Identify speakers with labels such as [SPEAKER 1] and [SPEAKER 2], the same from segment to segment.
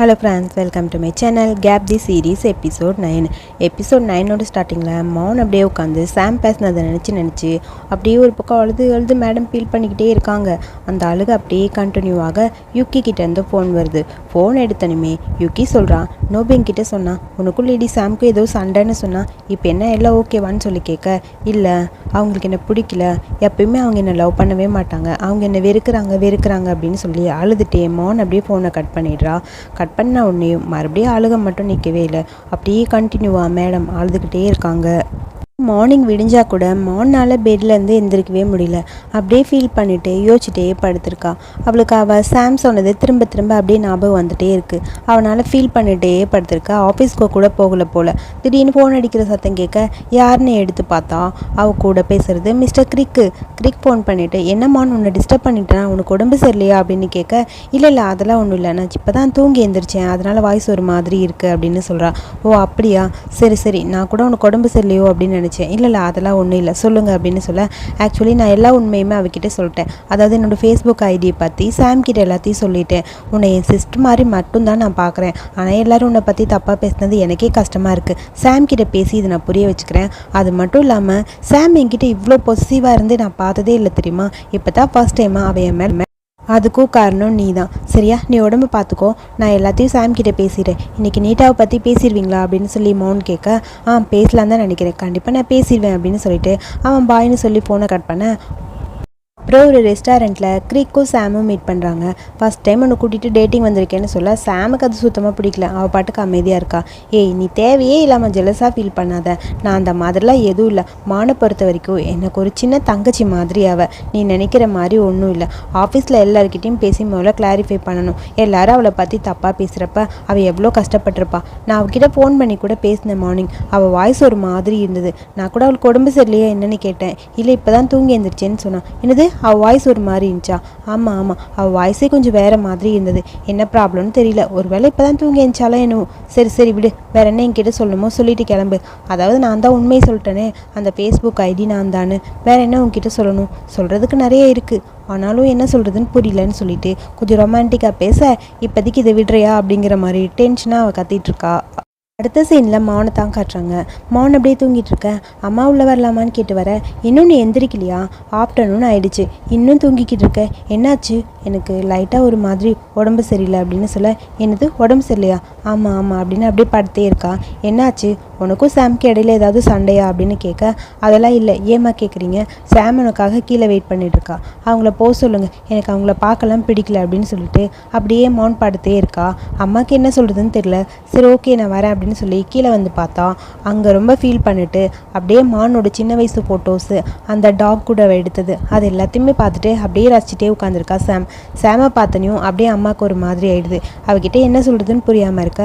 [SPEAKER 1] Hello friends welcome to my channel Gap the series episode nine episode நைனோட ஸ்டார்டிங்கில் மௌன் அப்படியே உட்காந்து சாம் பேசினதை நினச்சி நினச்சி அப்படியே ஒரு பக்கம் அழுது அழுது மேடம் ஃபீல் பண்ணிக்கிட்டே இருக்காங்க. அந்த அழுகு அப்படியே கண்டினியூவாக யுக்கி கிட்டேருந்து ஃபோன் வருது. ஃபோன் எடுத்தனுமே யூகி சொல்கிறான் நோபிங் கிட்ட சொன்னான் உனக்கும் லேடி சாம்க்கு ஏதோ சண்டைன்னு சொன்னான் இப்போ என்ன எல்லாம் ஓகேவான்னு சொல்லி கேட்க? இல்லை அவங்களுக்கு என்ன பிடிக்கல. எப்பயுமே அவங்க என்னை லவ் பண்ணவே மாட்டாங்க. அவங்க என்ன வெறுக்கிறாங்க வெறுக்கிறாங்க அப்படின்னு சொல்லி அழுதுட்டே மௌன் அப்படியே ஃபோனை கட் பண்ணிடுறா. கட் பண்ண உடனே மறுபடியும் அழுக மட்டும் நிற்கவே இல்லை. அப்படியே கண்டினியூவாக மேடம் அழுதுகிட்டே இருக்காங்க. மார்னிங் விடிஞ்சா கூட மார்னால் பெட்லேருந்து எந்திரிக்கவே முடியல. அப்படியே ஃபீல் பண்ணிட்டு யோசிச்சுட்டே படுத்திருக்கா. அவளுக்கு அவள் சாம் சொன்னது திரும்ப திரும்ப அப்படியே ஞாபகம் வந்துட்டே இருக்குது அவனால் ஃபீல் பண்ணிட்டே படுத்திருக்கா. ஆஃபீஸ்க்கு கூட போகல போல. திடீர்னு ஃபோன் அடிக்கிற சத்தம் கேட்க யாருன்னு எடுத்து பார்த்தா? அவ கூட பேசுறது மிஸ்டர் கிரிக்கு கிரிக் ஃபோன் பண்ணிட்டு என்னம்மான்னு உன்னை டிஸ்டர்ப் பண்ணிட்டேன்? உனக்கு உடம்பு சரியில்லையா? அப்படின்னு கேட்க இல்லை இல்லை அதெல்லாம் ஒன்றும் இல்லை. நான் இப்போ தான் தூங்கி எந்திரிச்சேன். அதனால் வாய்ஸ் ஒரு மாதிரி இருக்குது அப்படின்னு சொல்கிறா ஓ அப்படியா? சரி சரி. நான் கூட உனக்கு உடம்பு சரியில்லையோ? அப்படின்னு நினச்சேன். இல்லை இல்லை அதெல்லாம் ஒன்றும் இல்லை. சொல்லுங்கள் அப்படின்னு சொல்ல ஆக்சுவலி நான் எல்லா உண்மையுமே அவகிட்ட சொல்லிட்டேன். அதாவது என்னோடய ஃபேஸ்புக் ஐடியை பற்றி சாம் கிட்ட எல்லாத்தையும் சொல்லிட்டேன். உன்னை என் சிஸ்டர் மாதிரி மட்டும்தான் நான் பார்க்குறேன் ஆனால் எல்லோரும் உன்னை பற்றி தப்பாக பேசுனது எனக்கே கஷ்டமாக இருக்குது சாம் கிட்ட பேசி இதை நான் புரிய வச்சுக்கிறேன். அது மட்டும் இல்லாமல் சாம் என்கிட்ட இவ்வளோ பொசிட்டிவாக இருந்து நான் பார்த்ததே இல்லை தெரியுமா? இப்போ தான் ஃபர்ஸ்ட் டைமாக அவன் என் மேலே அதுக்கும் காரணம் நீ தான் சரியா? நீ உடம்பு பார்த்துக்கோ நான் எல்லாத்தையும் சாம் கிட்டே பேசிடுறேன். இன்றைக்கி நீட்டாவை பற்றி பேசிடுவீங்களா அப்படின்னு சொல்லி மௌன் கேட்க ஆ பேசலாம் தான் நினைக்கிறேன். கண்டிப்பாக நான் பேசிடுவேன் அப்படின்னு சொல்லிட்டு அவன் பாய்னு சொல்லி ஃபோனை கட் பண்ண அப்புறம் ஒரு ரெஸ்டாரண்ட்டில் க்ரீக்கும் சாமும் மீட் பண்ணுறாங்க ஃபஸ்ட் டைம் உன்னை கூட்டிகிட்டு டேட்டிங் வந்திருக்கேன்னு சொல்ல சாமுக்கு அது சுத்தமாக பிடிக்கல. அவள் பாட்டுக்கு அமைதியாக இருக்கா. ஏய் நீ தேவையே இல்லாமல் ஜெலஸாக ஃபீல் பண்ணாத. நான் அந்த மாதிரிலாம் எதுவும் இல்லை. மானை பொறுத்த வரைக்கும் எனக்கு ஒரு சின்ன தங்கச்சி மாதிரி அவள் நீ நினைக்கிற மாதிரி ஒன்றும் இல்லை. ஆஃபீஸில் எல்லாருக்கிட்டையும் பேசி முதல்ல கிளாரிஃபை பண்ணணும். எல்லாரும் அவளை பற்றி தப்பாக பேசுகிறப்ப அவள் எவ்வளோ கஷ்டப்பட்டிருப்பா. நான் அவகிட்ட ஃபோன் பண்ணி கூட பேசினேன் மார்னிங் அவள் வாய்ஸ் ஒரு மாதிரி இருந்தது. நான் கூட அவளுக்கு உடம்பு சரியில்லையா என்னன்னு கேட்டேன். இல்லை இப்போ தான் தூங்கி எழுந்திரிச்சேன்னு சொன்னான். என்னது? அவள் வாய்ஸ் ஒரு மாதிரி இருந்துச்சா? ஆமாம் ஆமாம் அவள் வாய்ஸே கொஞ்சம் வேறு மாதிரி இருந்தது. என்ன ப்ராப்ளம்னு தெரியல. ஒருவேளை இப்போ தான் தூங்கி எழுந்தாலும் என்னவோ. சரி சரி விடு. வேற என்ன என்கிட்ட சொல்லணுமோ சொல்லிட்டு கிளம்பு. அதாவது நான் தான் உண்மையை சொல்லிட்டேனே. அந்த ஃபேஸ்புக் ஐடி நான் தானு. வேற என்ன உன்கிட்ட சொல்லணும்? சொல்கிறதுக்கு நிறைய இருக்குது ஆனாலும் என்ன சொல்கிறதுன்னு புரியலன்னு சொல்லிட்டு கொஞ்சம் ரொமான்டிக்காக பேச இப்போதைக்கு இதை விடுறியா அப்படிங்கிற மாதிரி டென்ஷனாக அவள் கத்திட்டு இருக்கா. அடுத்த சீனில் மௌனை தான் காட்டுறாங்க. மௌன் அப்படியே தூங்கிட்டு இருக்க. அம்மா உள்ளே வரலாமான்னு கேட்டு வர. இன்னும் நீ எந்திரிக்கலையா? ஆஃப்டர்நூன் ஆயிடுச்சு. இன்னும் தூங்கிக்கிட்டு இருக்க. என்னாச்சு? எனக்கு லைட்டாக ஒரு மாதிரி உடம்பு சரியில்லை அப்படின்னு சொல்ல. என்னது? உடம்பு சரியில்லையா? ஆமாம் ஆமாம் அப்படின்னு அப்படியே படுத்தே இருக்கா. என்னாச்சு? உனக்கும் சாம்க்கு இடையில ஏதாவது சண்டையா அப்படின்னு கேட்க. அதெல்லாம் இல்லை. ஏமா கேட்குறீங்க? சாம் உனக்காக கீழே வெயிட் பண்ணிட்டு இருக்கா. அவங்கள போக சொல்லுங்கள் எனக்கு அவங்கள பார்க்கலாம் பிடிக்கல அப்படின்னு சொல்லிட்டு அப்படியே மௌன் படுத்தே இருக்கா. அம்மாவுக்கு என்ன சொல்கிறதுன்னு தெரியல. சரி ஓகே நான் வரேன் அப்படின்னு சொல்லி கீழே வந்து பார்த்தா அங்கே ரொம்ப ஃபீல் பண்ணிட்டு அப்படியே மானோட சின்ன வயசு ஃபோட்டோஸு அந்த டாக் கூட எடுத்தது. அது எல்லாத்தையுமே பார்த்துட்டு அப்படியே ரசிச்சுட்டே உட்காந்துருக்கா சாம். சாமை பார்த்தனையும் அப்படியே அம்மாவுக்கு ஒரு மாதிரி ஆயிடுது. அவகிட்ட என்ன சொல்கிறதுன்னு புரியாமல் இருக்க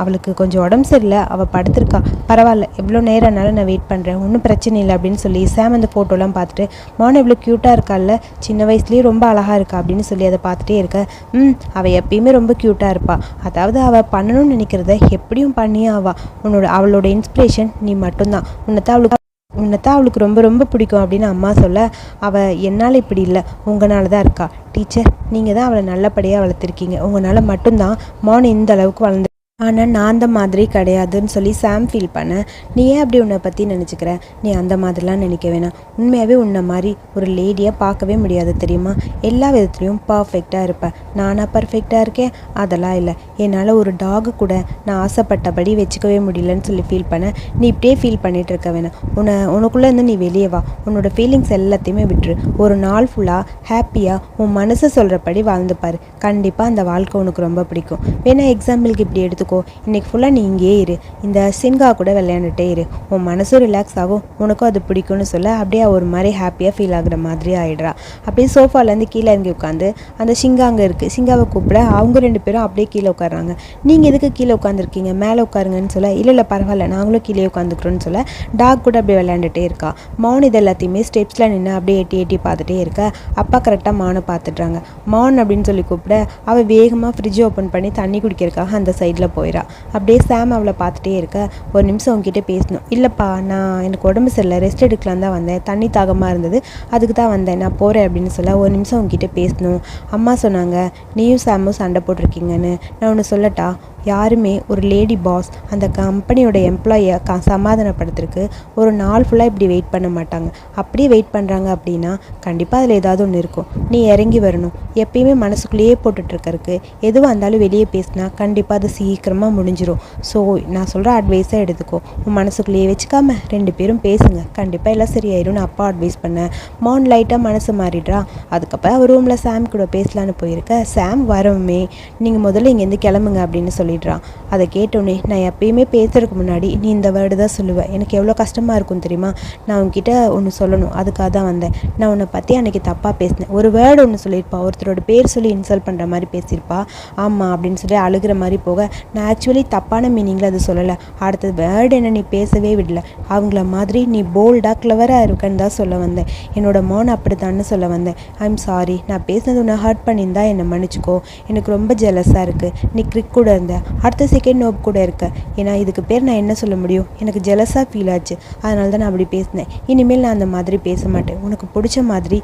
[SPEAKER 1] அவளுக்கு கொஞ்சம் உடம்பு சரியில்லை அவள் படுத்திருக்கா. பரவாயில்ல எவ்வளோ நேரம்னாலும் நான் வெயிட் பண்ணுறேன் ஒன்றும் பிரச்சனை இல்லை அப்படின்னு சொல்லி சாம் அந்த ஃபோட்டோலாம் பார்த்துட்டு மௌனம் எவ்வளோ க்யூட்டாக இருக்கால்ல சின்ன வயசுலேயே ரொம்ப அழகாக இருக்கா? அப்படின்னு சொல்லி அதை பார்த்துட்டே இருக்க ம் அவள் எப்பயுமே ரொம்ப க்யூட்டாக இருப்பாள் அதாவது அவள் பண்ணணும்னு நினைக்கிறத எப்படியும் பண்ணியே ஆவா உன்னோட அவளோட இன்ஸ்பிரேஷன் நீ மட்டும்தான். உன்னைத்தான் அவளுக்கு உன்னைத்தான் அவளுக்கு ரொம்ப ரொம்ப பிடிக்கும் அப்படின்னு அம்மா சொல்ல அவள் என்னால் இப்படி இல்லை. உங்களால தான் இருக்கா. டீச்சர் நீங்கள் தான் அவளை நல்லபடியாக வளர்த்துருக்கீங்க. உங்களால் மட்டும்தான் மௌனம் இந்த அளவுக்கு வளர்ந்து ஆனால் நான் அந்த மாதிரி கிடையாதுன்னு சொல்லி சாம் ஃபீல் பண்ணேன் நீ ஏன் அப்படி உன்னை பற்றி நினச்சிக்கிற? நீ அந்த மாதிரிலாம் நினைக்க வேணாம். உண்மையாகவே உன்னை மாதிரி ஒரு லேடியாக பார்க்கவே முடியாது தெரியுமா? எல்லா விதத்துலேயும் பர்ஃபெக்டாக இருப்பேன் நானாக பர்ஃபெக்டாக இருக்கேன்? அதெல்லாம் இல்லை. என்னால் ஒரு டாகு கூட நான் ஆசைப்பட்டபடி வச்சுக்கவே முடியலன்னு சொல்லி ஃபீல் பண்ணேன் நீ இப்படியே ஃபீல் பண்ணிகிட்டு இருக்க வேணாம். உன்னை உனக்குள்ளே இருந்து நீ வெளியே வா. உன்னோட ஃபீலிங்ஸ் எல்லாத்தையுமே விட்டுரு. ஒரு நாள் ஃபுல்லாக ஹாப்பியாக உன் மனசு சொல்கிறபடி வாழ்ந்துப்பார் கண்டிப்பாக அந்த வாழ்க்கை உனக்கு ரொம்ப பிடிக்கும். வேணா எக்ஸாம்பிளுக்கு இப்படி எடுத்து எடுத்துக்கோ இன்னைக்கு ஃபுல்லாக நீ இங்கேயே இரு. இந்த சிங்கா கூட விளையாண்டுட்டே இரு. உன் மனசும் ரிலாக்ஸ் ஆகும். உனக்கும் அது பிடிக்கும்னு சொல்ல அப்படியே ஒரு மாதிரி ஹாப்பியாக ஃபீல் ஆகுற மாதிரி ஆகிடுறா அப்படியே சோஃபாலேருந்து கீழே இறங்கி உட்காந்து அந்த சிங்கா அங்கே இருக்குது சிங்காவை கூப்பிட அவங்க ரெண்டு பேரும் அப்படியே கீழே உட்காடுறாங்க நீங்கள் எதுக்கு கீழே உட்காந்துருக்கீங்க மேலே உட்காருங்கன்னு சொல்ல இல்லை இல்லை பரவாயில்ல. நாங்களும் கீழே உட்காந்துக்கிறோன்னு சொல்ல டாக் கூட அப்படியே விளையாண்டுட்டே இருக்கா. மௌன் இது எல்லாத்தையுமே ஸ்டெப்ஸில் நின்று அப்படியே எட்டி எட்டி பார்த்துட்டே இருக்க. அப்பா கரெக்டாக மௌனை பார்த்துட்றாங்க. மௌன் அப்படின்னு சொல்லி கூப்பிட அவள் வேகமாக ஃப்ரிட்ஜ் ஓப்பன் பண்ணி தண்ணி குடிக்கிறதுக்காக அந்த சைடில் போயிடா அப்படியே சாம் அவளை பார்த்துட்டே இருக்க. ஒரு நிமிஷம் உங்ககிட்ட பேசணும். இல்லைப்பா நான் எனக்கு உடம்பு சரியில்லை. ரெஸ்ட் எடுக்கலாம் தான் வந்தேன். தண்ணி தாகமாக இருந்தது. அதுக்கு தான் வந்தேன். நான் போகிறேன் அப்படின்னு சொல்ல ஒரு நிமிஷம் உங்ககிட்ட பேசணும். அம்மா சொன்னாங்க நீயும் சாமும் சண்டை போட்டிருக்கீங்கன்னு. நான் ஒன்று சொல்லட்டா? யாருமே ஒரு லேடி பாஸ் அந்த கம்பெனியோட எம்ப்ளாயை க சமாதானப்படுத்துறதுக்கு ஒரு நாள் ஃபுல்லாக இப்படி வெயிட் பண்ண மாட்டாங்க. அப்படியே வெயிட் பண்ணுறாங்க அப்படின்னா கண்டிப்பாக அதில் ஏதாவது ஒன்று இருக்கும். நீ இறங்கி வரணும். எப்பயுமே மனசுக்குள்ளேயே போட்டுட்ருக்கறக்கு எதுவாக இருந்தாலும் வெளியே பேசினா கண்டிப்பாக அது சீக்கிரமாக முடிஞ்சிடும் ஸோ நான் சொல்கிற அட்வைஸாக எடுத்துக்கோ. உன் மனசுக்குள்ளேயே வச்சுக்காம ரெண்டு பேரும் பேசுங்க. கண்டிப்பாக எல்லாம் சரியாயிடும் நான் அப்பா அட்வைஸ் பண்ணேன். மான் லைட்டாக மனசு மாறிடுறா. அதுக்கப்புறம் அவர் ரூமில் சாம் கூட பேசலான்னு போயிருக்க. சாம் வரவுமே நீங்கள் முதல்ல இங்கேருந்து கிளம்புங்க அப்படின்னு சொல்லிடுறான். அதை கேட்டோன்னே நான் எப்பயுமே பேசுறதுக்கு முன்னாடி நீ இந்த வேர்டு தான் சொல்லுவேன் எனக்கு எவ்வளோ கஷ்டமாக இருக்கும் தெரியுமா? நான் உன்கிட்ட ஒன்று சொல்லணும். அதுக்காக தான் வந்தேன். நான் உன்னை பற்றி அன்றைக்கி தப்பாக பேசினேன். ஒரு வேர்டு ஒன்று சொல்லியிருப்பா. ஒருத்தரோட பேர் சொல்லி இன்சல்ட் பண்ணுற மாதிரி பேசியிருப்பா. ஆமாம் அப்படின்னு சொல்லி அழுகிற மாதிரி போக நான் ஆக்சுவலி தப்பான மீனிங்கில் அது சொல்லலை. அடுத்தது வேர்டு என்ன நீ பேசவே விடல. அவங்கள மாதிரி நீ போல்டாக கிளவராக இருக்கன்னு தான் சொல்ல வந்தேன். என்னோட மோன் அப்படித்தான்னு சொல்ல வந்தேன். ஐம் சாரி நான் பேசினது உன்னை ஹர்ட் பண்ணியிருந்தா என்னை மன்னிச்சுக்கோ. எனக்கு ரொம்ப ஜெலஸாக இருக்குது நீ கிரிக் கூட இருந்த. அடுத்த செகண்ட் நோப் கூட இருக்கேன் ஏன்னா இதுக்கு பேர் நான் என்ன சொல்ல முடியும்? எனக்கு ஜெலஸாக ஃபீல் ஆச்சு. அதனால தான் நான் அப்படி பேசினேன். இனிமேல் நான் அந்த மாதிரி பேச மாட்டேன். உனக்கு பிடிச்ச மாதிரி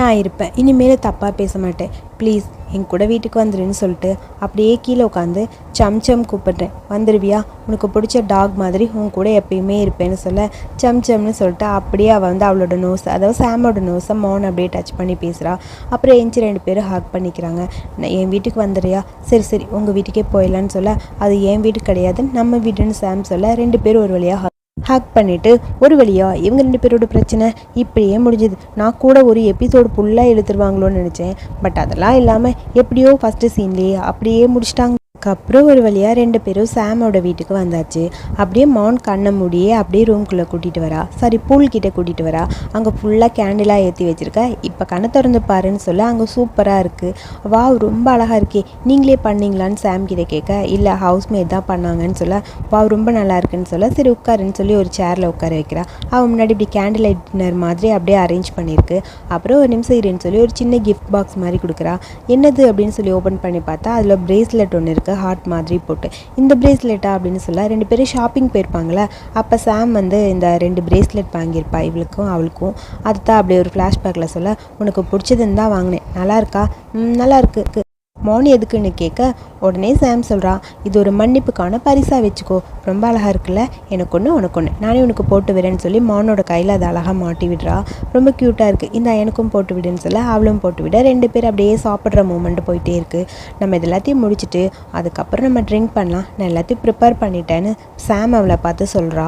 [SPEAKER 1] நான் இருப்பேன். இனிமேல் தப்பாக பேச மாட்டேன். ப்ளீஸ் என் கூட வீட்டுக்கு வந்துருன்னு சொல்லிட்டு அப்படியே கீழே உட்காந்து சம் சம் கூப்பிட்றேன். வந்துடுவியா உனக்கு பிடிச்ச டாக் மாதிரி உன் கூட எப்பயுமே இருப்பேன்னு சொல்ல சம் சம்னு சொல்லிட்டு அப்படியே அவள் வந்து அவளோட நோஸ் அதாவது சாமோட நோஸை மௌன் அப்படியே டச் பண்ணி பேசுகிறா அப்புறம் எஞ்சி ரெண்டு பேரும் ஹக் பண்ணிக்கிறாங்க. நான் என் வீட்டுக்கு வந்துடுறியா? சரி சரி உங்கள் வீட்டுக்கே போயிடலான்னு சொல்ல அது என் வீடு கிடையாது நம்ம வீடுன்னு சாம் சொல்ல ரெண்டு பேரும் ஒரு வழியாக ஹேக் பண்ணிவிட்டு ஒரு வழியா இவங்க ரெண்டு பேரோட பிரச்சனை இப்படியே முடிஞ்சுது. நான் கூட ஒரு எபிசோடு ஃபுல்லாக எழுத்துருவாங்களோன்னு நினச்சேன். பட் அதெல்லாம் இல்லாமல் எப்படியோ ஃபஸ்ட்டு சீன்லேயே அப்படியே முடிச்சிட்டாங்க. அதுக்கப்புறம் ஒரு வழியாக ரெண்டு பேரும் சாமோட வீட்டுக்கு வந்தாச்சு. அப்படியே மவுண்ட் கண்ணை முடியே அப்படியே ரூம்குள்ளே கூட்டிகிட்டு வரா. சாரி பூல் கிட்ட கூட்டிகிட்டு வரா. அங்கே ஃபுல்லாக கேண்டிலாக ஏற்றி வச்சுருக்கா. இப்போ கண்ணை திறந்து பாருன்னு சொல்ல அங்கே சூப்பராக இருக்குது வா ரொம்ப அழகாக இருக்கே. நீங்களே பண்ணீங்களான்னு சாம் கிட்ட கேட்க இல்லை ஹவுஸ்மேட் தான் பண்ணாங்கன்னு சொல்ல வா ரொம்ப நல்லா இருக்குன்னு சொல்ல சரி உட்காருன்னு சொல்லி ஒரு சேரில் உட்கார வைக்கிறா. அவன் முன்னாடி இப்படி கேண்டில் லைட் டின்னர் மாதிரி அப்படியே அரேஞ்ச் பண்ணியிருக்கு அப்புறம் ஒரு நிமிஷம் இருன்னு சொல்லி ஒரு சின்ன கிஃப்ட் பாக்ஸ் மாதிரி கொடுக்குறா. என்னது? அப்படின்னு சொல்லி ஓப்பன் பண்ணி பார்த்தா அதில் ப்ரேஸ்லெட் ஒன்று இருக்குது ஹார்ட் மாதிரி போட்டு இந்த பிரேஸ்லெட்டா அப்படின்னு சொல்ல ரெண்டு பேரும் ஷாப்பிங் போயிருப்பாங்களே அப்போ சாம் வந்து இந்த ரெண்டு பிரேஸ்லெட் வாங்கியிருப்பா இவளுக்கும் அவளுக்கும். அதுதான் அப்படியே ஒரு ஃப்ளாஷ்பேக்கில் சொல்ல உனக்கு பிடிச்சதுன்னு தான் வாங்கினேன். நல்லா இருக்கா? ம் நல்லா இருக்கு. மௌனி எதுக்குன்னு கேட்க உடனே சாம் சொல்கிறான் இது ஒரு மன்னிப்புக்கான பரிசாக வச்சுக்கோ. ரொம்ப அழகாக இருக்குல்ல? எனக்கு ஒன்று உனக்கு ஒன்று நானே உனக்கு போட்டு விடுறேன்னு சொல்லி மௌனோட கையில் அதை அழகாக மாட்டி விடுறா. ரொம்ப க்யூட்டாக இருக்குது இந்த எனக்கும் போட்டு விடுன்னு சொல்ல அவளும் போட்டு விட. ரெண்டு பேர் அப்படியே சாப்பிட்ற மூமெண்ட் போயிட்டே இருக்குது நம்ம இது எல்லாத்தையும் முடிச்சுட்டு அதுக்கப்புறம் நம்ம ட்ரிங்க் பண்ணலாம். நான் எல்லாத்தையும் ப்ரிப்பேர் பண்ணிட்டேன்னு சாம் அவளை பார்த்து சொல்கிறா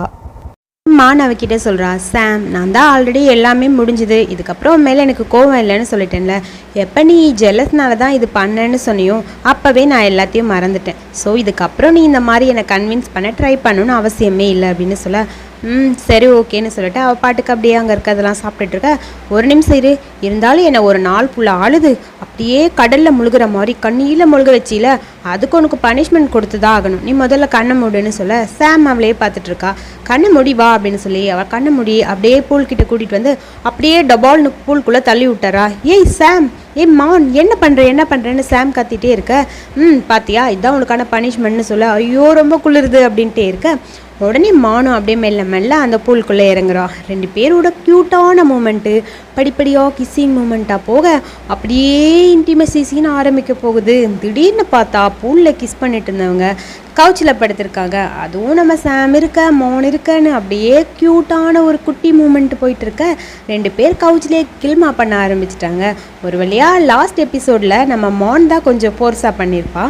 [SPEAKER 1] மான் அவகிட்ட சொல்கிறா சாம் நான் தான் ஆல்ரெடி எல்லாமே முடிஞ்சுது. இதுக்கப்புறம் மேலே எனக்கு கோவம் இல்லைன்னு சொல்லிட்டேன்ல. எப்போ நீ ஜெலஸ்னால தான் இது பண்ணேன்னு சொன்னியோ அப்போவே நான் எல்லாத்தையும் மறந்துட்டேன். ஸோ இதுக்கப்புறம் நீ இந்த மாதிரி என்னை கன்வின்ஸ் பண்ண ட்ரை பண்ணணும்னு அவசியமே இல்லை அப்படின்னு சொல்ல ம் சரி ஓகேன்னு சொல்லிட்டு அவள் பாட்டுக்கு அப்படியே அங்கே இருக்கிறதெல்லாம் சாப்பிட்டுட்டு இருக்க. ஒரு நிமிஷம் இரு. இருந்தாலும் என்னை ஒரு நாள் ஃபுல்லாக ஆளுது அப்படியே கடலில் முழுகிற மாதிரி கண்ணியில் முழுக வச்சில. அதுக்கு உனக்கு பனிஷ்மெண்ட் கொடுத்து தான் ஆகணும். நீ முதல்ல கண்ணை மூடுன்னு சொல்ல சாம் அவளையே பார்த்துட்டு இருக்கா. கண்ணை முடி வா அப்படின்னு சொல்லி அவள் கண்ணை முடி அப்படியே பூல்கிட்ட கூட்டிகிட்டு வந்து அப்படியே டபால்னு பூல்குள்ளே தள்ளி விட்டாரா ஏய் சாம் ஏய் மான் என்ன பண்ணுற என்ன பண்ணுறேன்னு சாம் கத்திட்டே இருக்க. ம் பாத்தியா இதான் உனக்கான பனிஷ்மெண்ட்னு சொல்ல ஐயோ ரொம்ப குளிருது அப்படின்ட்டே இருக்க. உடனே மானும் அப்படியே மெல்ல மெல்ல அந்த பூலுக்குள்ளே இறங்குறா. ரெண்டு பேரோட க்யூட்டான மூமெண்ட்டு படிப்படியாக கிஸ்ஸிங் மூமெண்ட்டாக போக அப்படியே இன்டிமசி சீன் ஆரம்பிக்க போகுது. திடீர்னு பார்த்தா பூலில் கிஸ் பண்ணிட்டு இருந்தவங்க கவுச்சில் படுத்திருக்காங்க அதுவும் நம்ம சாம் இருக்க மோன் இருக்கன்னு அப்படியே க்யூட்டான ஒரு குட்டி மூமெண்ட் போயிட்டு இருக்க ரெண்டு பேர் கவுச்சிலே கில்மா பண்ண ஆரம்பிச்சிட்டாங்க. ஒரு வழியாக லாஸ்ட் எபிசோடில் நம்ம மான் தான் கொஞ்சம் ஃபோர்ஸாக பண்ணியிருப்பா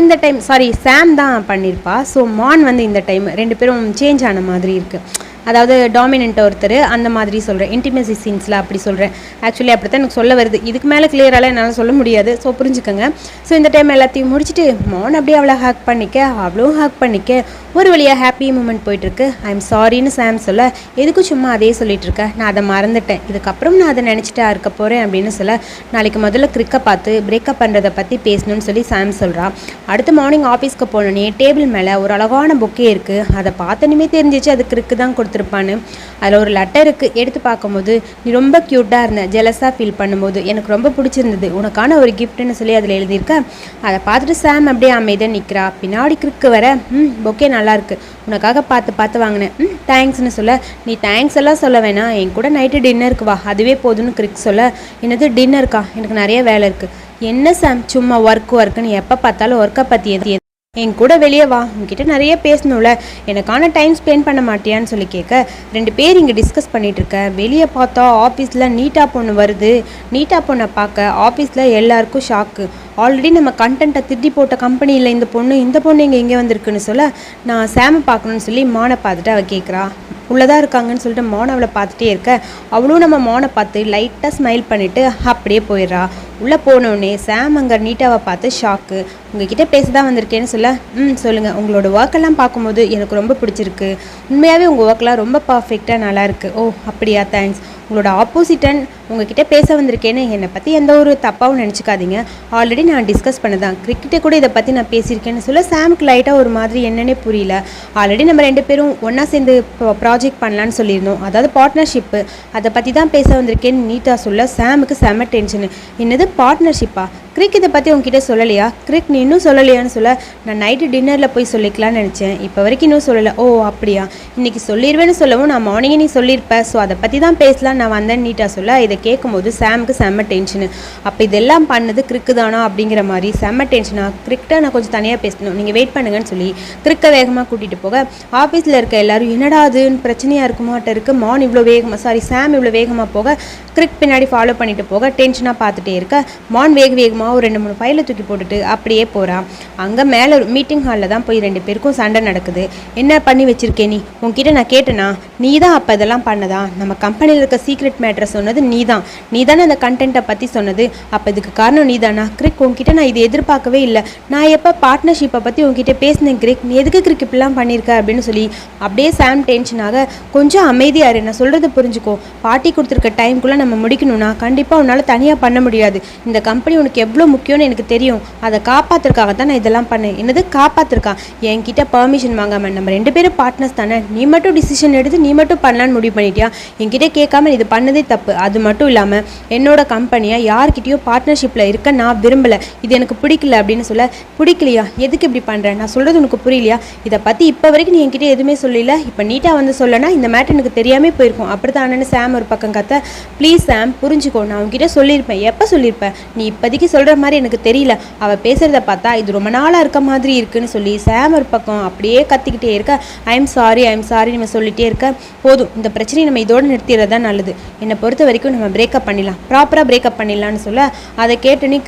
[SPEAKER 1] இந்த டைம் சாரி சாம் தான் பண்ணியிருப்பா ஸோ மான் வந்து இந்த டைம் ரெண்டு பேரும் சேஞ்ச் ஆன மாதிரி இருக்குது அதாவது டாமினன்ட் ஒருத்தர் அந்த மாதிரி சொல்கிறேன் இன்டிமேசி சீன்ஸில் அப்படி சொல்கிறேன் ஆக்சுவலி அப்படி தான் எனக்கு சொல்ல வருது. இதுக்கு மேலே கிளியரால என்னால் சொல்ல முடியாது. ஸோ புரிஞ்சுக்கோங்க. ஸோ இந்த டைம் எல்லாத்தையும் முடிச்சுட்டு மோன் அப்படியே அவளை ஹேக் பண்ணிக்க அவளும் ஹேக் பண்ணிக்க ஒரு வழியாக ஹாப்பி மூமெண்ட் போயிட்டுருக்கு. ஐ எம் சாரின்னு சாம் சொல்ல எதுக்கும் சும்மா அதே சொல்லிட்டு நான் அதை மறந்துட்டேன். இதுக்கப்புறம் நான் அதை நினச்சிட்டா இருக்க போகிறேன் அப்படின்னு சொல்ல நாளைக்கு முதல்ல கிரிக்கை பார்த்து பிரேக்கப் பண்ணுறதை பற்றி பேசணும்னு சொல்லி சாம் சொல்கிறான் அடுத்த மார்னிங் ஆஃபீஸ்க்கு போனோடனே டேபிள் மேலே ஒரு அழகான புக்கே இருக்குது அதை பார்த்தனுமே தெரிஞ்சிச்சு அது கிரிக்கு தான் கொடுத்துருப்பான்னு. அதில் ஒரு லெட்டர் இருக்குது எடுத்து பார்க்கும்போது நீ ரொம்ப க்யூட்டாக இருந்த. ஜெலஸாக ஃபீல் பண்ணும்போது எனக்கு ரொம்ப பிடிச்சிருந்தது. உனக்கான ஒரு கிஃப்ட்னு சொல்லி அதில் எழுதியிருக்க. அதை பார்த்துட்டு சாம் அப்படியே அமைதியாக நிற்கிறா பின்னாடி கிரிக்கு வர ம் பொக்கே நான் நல்லாயிருக்கு உனக்காக பார்த்து பார்த்து வாங்கினேன். ம் தேங்க்ஸ்னு சொல்ல. நீ தேங்க்ஸ் எல்லாம் சொல்ல வேணாம். என் கூட நைட்டு டின்னருக்கு வா. அதுவே போதும்னு கிரிக் சொல்ல. என்னது டின்னருக்கா எனக்கு நிறைய வேலை இருக்குது என்ன சாம்? சும்மா ஒர்க் ஒர்க்குன்னு எப்போ பார்த்தாலும் ஒர்க்கை பற்றி எது? என் கூட வெளியே வா. உங்ககிட்ட நிறைய பேசணும்ல. எனக்கான டைம் ஸ்பெண்ட் பண்ண மாட்டியான்னு சொல்லி கேட்க ரெண்டு பேர் இங்கே டிஸ்கஸ் பண்ணிட்டு இருக்க. வெளியே பார்த்தா ஆஃபீஸில் நீட்டாக பொண்ணு வருது. நீட்டாக பொண்ணை பார்க்க ஆஃபீஸில் எல்லாருக்கும் ஷாக்கு ஆல்ரெடி நம்ம கண்டென்ட்டை திட்டி போட்ட கம்பெனியில் இந்த பொண்ணு இந்த பொண்ணு இங்கே எங்கே வந்திருக்குன்னு சொல்ல நான் சாமை பார்க்கணுன்னு சொல்லி மானை பார்த்துட்டு அவள் கேட்குறா உள்ளதாக இருக்காங்கன்னு சொல்லிட்டு மோனை அவளை பார்த்துட்டே இருக்க. அவளும் நம்ம மோனை பார்த்து லைட்டாக ஸ்மைல் பண்ணிவிட்டு அப்படியே போயிடுறா. உள்ளே போனோடனே சாம் அங்கே நீட்டாவை பார்த்து ஷாக்கு உங்ககிட்ட பேச தான் வந்திருக்கேன்னு சொல்ல? ம் சொல்லுங்கள் உங்களோட ஒர்க்கெல்லாம் பார்க்கும்போது எனக்கு ரொம்ப பிடிச்சிருக்கு. உண்மையாகவே உங்கள் ஒர்க்கெலாம் ரொம்ப பர்ஃபெக்டாக நல்லாயிருக்கு ஓ அப்படியா தேங்க்ஸ் உங்களோட ஆப்போசிட்டன் உங்ககிட்ட பேச வந்திருக்கேன்னு என்னை பற்றி எந்த ஒரு தப்பாகவும் நினச்சிக்காதீங்க. ஆல்ரெடி நான் டிஸ்கஸ் பண்ணதான். கிரிக்கெட்டை கூட இதை பற்றி நான் பேசியிருக்கேன்னு சொல்ல சாமுக்கு லைட்டாக ஒரு மாதிரி என்னன்னே புரியல. ஆல்ரெடி நம்ம ரெண்டு பேரும் ஒன்றா சேர்ந்து ப்ராஜெக்ட் பண்ணலான்னு சொல்லியிருந்தோம். அதாவது பார்ட்னர்ஷிப்பு அதை பற்றி தான் பேச வந்திருக்கேன்னு நீட்டாக சொல்ல சாமுக்கு செம்ம டென்ஷனு என்னது பார்ட்னர்ஷிப்பா கிரிக் இதை பற்றி உங்ககிட்ட சொல்லலையா? கிரிக் நீ இன்னும் சொல்லலையான்னு சொல்ல நான் நைட்டு டின்னரில் போய் சொல்லிக்கலாம்னு நினச்சேன். இப்போ வரைக்கும் இன்னும் சொல்லலை. ஓ அப்படியா? இன்னைக்கு சொல்லிடுவேன்னு சொல்லவும் நான் மார்னிங்கே நீ சொல்லியிருப்பேன் ஸோ அதை பற்றி தான் பேசலாம் நான் வந்தேன் நீட்டாக சொல்ல. இதை கேட்கும்போது சாமுக்கு செம்ம டென்ஷனு அப்போ இதெல்லாம் பண்ணது கிரிக்கு தானா அப்படிங்கிற மாதிரி செம்ம டென்ஷனா கிரிக்கிட்ட நான் கொஞ்சம் தனியாக பேசணும். நீங்கள் வெயிட் பண்ணுங்கன்னு சொல்லி கிரிக்கை வேகமாக கூட்டிகிட்டு போக ஆஃபீஸில் இருக்க எல்லோரும் என்னடா அதுன்னு பிரச்சனையாக இருக்குமாட்ட இருக்கு. மான் இவ்வளோ வேகமாக சாரி சாம் இவ்வளோ வேகமாக போக கிரிக் பின்னாடி ஃபாலோ பண்ணிட்டு போக டென்ஷனாக பார்த்துட்டே இருக்க. மான் வேக வேகமாக ஒரு ரெண்டு மூணு ஃபைலை தூக்கி போட்டுட்டு அப்படியே போகிறான் அங்கே மேலே மீட்டிங் ஹாலில் தான் போய் ரெண்டு பேருக்கும் சண்டை நடக்குது. என்ன பண்ணி வச்சிருக்கே நீ? உன்கிட்ட நான் கேட்டேனா? நீ தான் அப்போ இதெல்லாம் பண்ணதா? நம்ம கம்பெனியில் இருக்க சீக்ரெட் மேட்ரை சொன்னது நீ தான் நீ தானே அந்த கண்டென்ட்டை பற்றி சொன்னது. அப்போ இதுக்கு காரணம் நீ தானா கிரிக் உன்கிட்ட நான் இது எதிர்பார்க்கவே இல்லை. நான் எப்போ பார்ட்னர்ஷிப்பை பற்றி உங்ககிட்ட பேசினேன் கிரிக்? நீ எதுக்கு கிரிக் இப்படிலாம் பண்ணியிருக்க? அப்படின்னு சொல்லி அப்படியே சாம் டென்ஷனாக கொஞ்சம் அமைதியாக நான் சொல்கிறது புரிஞ்சுக்கோ. பார்ட்டி கொடுத்துருக்க டைம்குள்ளே நம்ம முடிக்கணும்னா கண்டிப்பாக உன்னால் தனியாக பண்ண முடியாது. இந்த கம்பெனி உனக்கு எவ்வளோ முக்கியம்னு எனக்கு தெரியும். அதை காப்பாற்றுறதுக்காக தான் நான் இதெல்லாம் பண்ணேன். என்னது? காப்பாற்றுருக்கா என்கிட்ட பர்மிஷன் வாங்காமல் நம்ம ரெண்டு பேரும் பார்ட்னர்ஸ் தானே. நீ மட்டும் டிசிஷன் எடுத்து நீ மட்டும் பண்ணலான்னு முடிவு பண்ணிட்டியா? என்கிட்ட கேட்காம இது பண்ணதே தப்பு. அது மட்டும் இல்லாமல் என்னோட கம்பெனியை யார்கிட்டயோ பார்ட்னர்ஷிப்பில் இருக்க நான் விரும்பலை. இது எனக்கு பிடிக்கல அப்படின்னு சொல்ல பிடிக்கலையா? எதுக்கு இப்படி பண்ணுறேன் நான் சொல்கிறது உனக்கு புரியலையா? இதை பற்றி இப்போ வரைக்கும் நீ என்கிட்ட எதுவுமே சொல்லல. இப்போ நீட்டாக வந்து சொல்லனா இந்த மேட்டர் எனக்கு தெரியாமல் போயிருக்கும். அப்படி தான் சாம் ஒரு பக்கம் கத்த ப்ளீஸ் சாம் புரிஞ்சுக்கோ. நான் உங்ககிட்ட சொல்லியிருப்பேன். எப்போ சொல்லியிருப்பேன் நீ இப்போதைக்கு சொல்கிற மாதிரி எனக்கு தெரியல. அவள் பேசுகிறத பார்த்தா இது ரொம்ப நாளாக இருக்க மாதிரி இருக்குன்னு சொல்லி சாம் ஒரு பக்கம் அப்படியே கத்திக்கிட்டே இருக்க I am sorry I am sorry நம்ம சொல்லிகிட்டே இருக்க போதும் இந்த பிரச்சனையை நம்ம இதோட நிறுத்திடுறது தான் நல்லது. என்னை பொறுத்த வரைக்கும் நம்ம பிரேக்கப் பண்ணிடலாம். ப்ராப்பராக பிரேக்கப் பண்ணிடலாம்னு சொல்ல அதை கேட்டு நீ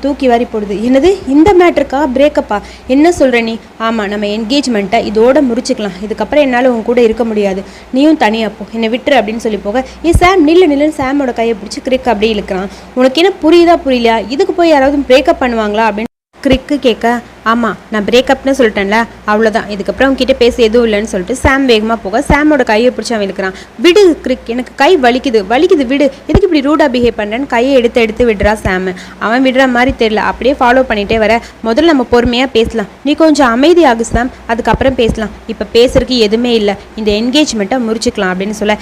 [SPEAKER 1] தூக்கி வாரி போடுது. என்னது? இந்த மேட்டருக்கா பிரேக்கப்பா என்ன சொல்கிற நீ? ஆமாம் நம்ம என்கேஜ்மெண்ட்டை இதோட முடிச்சுக்கலாம். இதுக்கப்புறம் என்னால் உன் கூட இருக்க முடியாது. நீயும் தனியாக போ. என்னை விட்டுரு அப்படின்னு சொல்லி போக ஏ சாம் நில்லு நில்லுன்னு சாமோட கையை பிடிச்சி கிரிக் அப்படியே இழுக்கிறான். உனக்கு என்ன புரியுதா புரியலையா? இதுக்கு போய் யாராவது பிரேக்கப் பண்ணுவாங்களா அப்படின்னு கிரிக்கு கேட்க ஆமாம் நான் பிரேக்கப்னு சொல்லிட்டேன்ல அவ்வளோதான் இதுக்கப்புறம் அவங்ககிட்ட பேச எதுவும் இல்லைன்னு சொல்லிட்டு சாம் வேகமாக போக சாமோட கையை பிடிச்சி அவன் இழுக்கிறான். விடு கிரிக் எனக்கு கை வலிக்குது வலிக்குது விடு. எதுக்கு இப்படி ரூடாக பிஹேவ் பண்ணுறேன்னு கையை எடுத்து எடுத்து விடுறா சாம். அவன் விடுற மாதிரி தெரியல. அப்படியே ஃபாலோ பண்ணிகிட்டே வர. முதல்ல நம்ம பொறுமையாக பேசலாம். நீ கொஞ்சம் அமைதியாகு சாம். அதுக்கப்புறம் பேசலாம். இப்போ பேசுறதுக்கு எதுவுமே இல்லை. இந்த என்கேஜ்மெண்ட்டை முறிச்சிக்கலாம் அப்படின்னு சொல்ல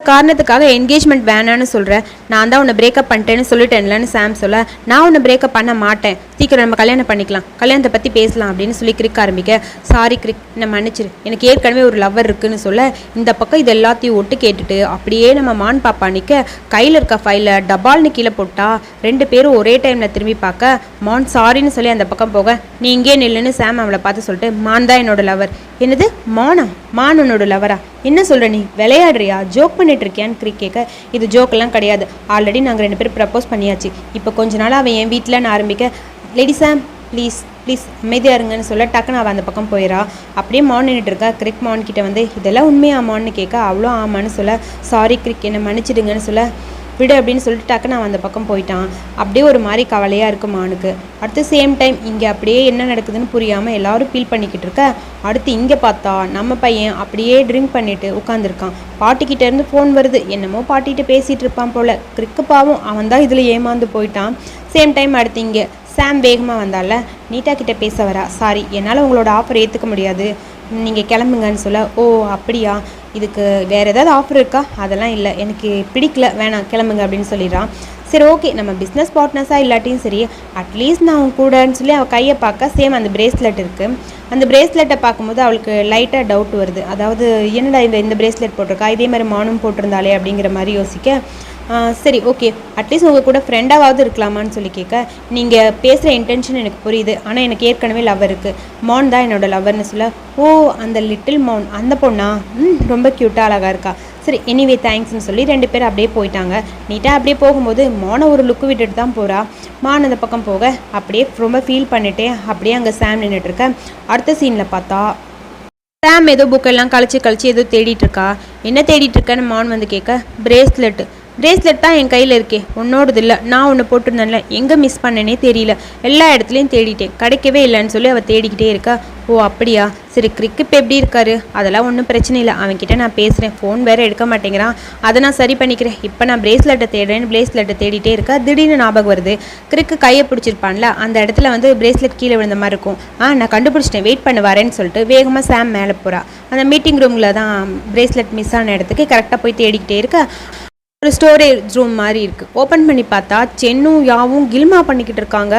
[SPEAKER 1] காரணத்துக்காக என்கேஜ்மெண்ட் வேணான்னு சொல்கிறேன் நான் தான் உன்னை பிரேக்கப் பண்ணிட்டேன்னு சொல்லிட்டேன்லன்னு சாம் சொல்ல நான் உன்னை பிரேக்கப் பண்ண மாட்டேன். சீக்கிரம் நம்ம கல்யாணம் பண்ணிக்கலாம். கல்யாணத்தை பற்றி பேசலாம் அப்படின்னு சொல்லி கிரிக் ஆரம்பிக்க சாரி கிரிக் என்னை மன்னிச்சிரு. எனக்கு ஏற்கனவே ஒரு லவ்வர் இருக்குன்னு சொல்ல இந்த பக்கம் இது எல்லாத்தையும் ஒட்டு கேட்டுட்டு அப்படியே நம்ம மான் பாப்பா நிற்க கையில் இருக்க ஃபைலை டபால்னு கீழே போட்டா ரெண்டு பேரும் ஒரே டைமில் திரும்பி பார்க்க மான் சாரின்னு சொல்லி அந்த பக்கம் போக நீ இங்கே நில்லுன்னு சாம் அவளை பார்த்து சொல்லிட்டு மான் தான் என்னோட லவர் என்னது? மானா? மான் உன்னோட லவரா என்ன சொல்கிற நீ? விளையாடுறியா? ஜோக் பண்ணிட்டு இருக்கியான்னு கிரிக் கேட்க இது ஜோக்கெல்லாம் கிடையாது. ஆல்ரெடி நாங்கள் ரெண்டு பேரும் ப்ரப்போஸ் பண்ணியாச்சு. இப்போ கொஞ்ச நாள் அவன் என் வீட்டில் நான் ஆரம்பிக்க லேடி சாம் ப்ளீஸ் ப்ளீஸ் அமைதியாக இருங்கன்னு சொல்ல டக்குன்னு அவள் அந்த பக்கம் போயிடா அப்படியே மான் நின்றுட்டு இருக்கா. கிரிக் மான் கிட்ட வந்து இதெல்லாம் உண்மையாமான்னு கேட்க அவ்வளோ ஆமான்னு சொல்ல. சாரி கிரிக். என்னை மன்னிச்சிடுங்கன்னு சொல்ல. விடு அப்படின்னு சொல்லிட்டு டக்குன்னு அவன் அந்த பக்கம் போயிட்டான். அப்படியே ஒரு மாதிரி கவலையாக இருக்கு மானுக்கு அடுத்து சேம் டைம் இங்கே அப்படியே என்ன நடக்குதுன்னு புரியாமல் எல்லாரும் ஃபீல் பண்ணிக்கிட்டு இருக்க. அடுத்து இங்கே பார்த்தா நம்ம பையன் அப்படியே ட்ரிங்க் பண்ணிட்டு உட்காந்துருக்கான் பாட்டிக்கிட்ட இருந்து ஃபோன் வருது. என்னமோ பாட்டிகிட்ட பேசிகிட்டு இருப்பான் போல. கிறுக்கு பாவம் அவன் தான் இதில் ஏமாந்து போயிட்டான். சேம் டைம் அடுத்து இங்கே சாம் வேகமாக வந்தால. நீட்டா கிட்ட பேச வரா. சாரி என்னால் உங்களோட ஆஃபர் ஏற்றுக்க முடியாது. நீங்கள் கிளம்புங்கன்னு சொல்ல ஓ அப்படியா? இதுக்கு வேறு ஏதாவது ஆஃபர் இருக்கா? அதெல்லாம் இல்லை. எனக்கு பிடிக்கல. வேணாம் கிளம்புங்க அப்படின்னு சொல்லிடுறான். சரி ஓகே நம்ம பிஸ்னஸ் பார்ட்னர்ஸாக இல்லாட்டியும் சரி அட்லீஸ்ட் நான் அவன் கூடன்னு சொல்லி அவள் கையை பார்க்க சேம் அந்த பிரேஸ்லெட் இருக்குது அந்த பிரேஸ்லெட்டை பார்க்கும்போது அவளுக்கு லைட்டாக டவுட் வருது. அதாவது என்னடா இந்த இந்த பிரேஸ்லெட் போட்டிருக்கா? இதே மாதிரி மானும் போட்டிருந்தாலே அப்படிங்கிற மாதிரி யோசிக்க சரி ஓகே அட்லீஸ்ட் உங்கள் கூட ஃப்ரெண்டாவது இருக்கலாமான்னு சொல்லி கேட்க நீங்கள் பேசுகிற இன்டென்ஷன் எனக்கு புரியுது. ஆனால் எனக்கு ஏற்கனவே லவ் இருக்குது மௌன் தான் என்னோட லவ்வர்னு சொல்ல ஓ அந்த லிட்டில் மௌன் அந்த பொண்ணா? ம் ரொம்ப க்யூட்டாக அழகாக இருக்கா. சரி எனிவே தேங்க்ஸ்னு சொல்லி ரெண்டு பேரும் அப்படியே போயிட்டாங்க. நீட்டாக அப்படியே போகும்போது மௌனை ஒரு லுக்கு விட்டுட்டு தான் போகிறா மான் அந்த பக்கம் போக அப்படியே ரொம்ப ஃபீல் பண்ணிட்டே அப்படியே அங்கே சாம் நின்றுட்டுருக்க அடுத்த சீனில் பார்த்தா சாம் ஏதோ புக்கெல்லாம் கழிச்சு கழிச்சு ஏதோ தேடிட்டு இருக்கா. என்ன தேடிட்டு இருக்கேன்னு? மான் வந்து கேட்க பிரேஸ்லெட்டு பிரேஸ்லெட் தான் என் கையில் இருக்கே. உன்னோடது இல்லை. நான் ஒன்று போட்டிருந்தேன்ல. எங்கே மிஸ் பண்ணேனே தெரியல. எல்லா இடத்துலையும் தேடிட்டேன். கிடைக்கவே இல்லைன்னு சொல்லி அவள் தேடிக்கிட்டே இருக்கா. ஓ அப்படியா? சரி கிரிக்கு இப்போ எப்படி இருக்காரு? அதெல்லாம் ஒன்றும் பிரச்சனை இல்லை. அவன்கிட்ட நான் பேசுகிறேன் ஃபோன் வேற எடுக்க மாட்டேங்கிறான். அதை நான் சரி பண்ணிக்கிறேன். இப்போ நான் பிரேஸ்லெட்டை தேடுறேன்னு பிரேஸ்லெட்டை தேடிட்டே இருக்கா. திடீர்னு ஞாபகம் வருது. கிரிக்கு கையை பிடிச்சிருப்பான்ல. அந்த இடத்துல வந்து பிரேஸ்லெட் கீழே விழுந்த மாதிரி இருக்கும். ஆ நான் கண்டுபிடிச்சிட்டேன். வெயிட் பண்ண வரேன்னு சொல்லிட்டு வேகமாக சாம் மேலே போகிறா அந்த மீட்டிங் ரூமில் தான் பிரேஸ்லெட் மிஸ் ஆன இடத்துக்கு கரெக்டாக போய் தேடிக்கிட்டே இருக்கா. ஒரு ஸ்டோரேஜ் ரூம் மாதிரி இருக்குது ஓப்பன் பண்ணி பார்த்தா சென்னும் யாவும் கில்மா பண்ணிக்கிட்டு இருக்காங்க.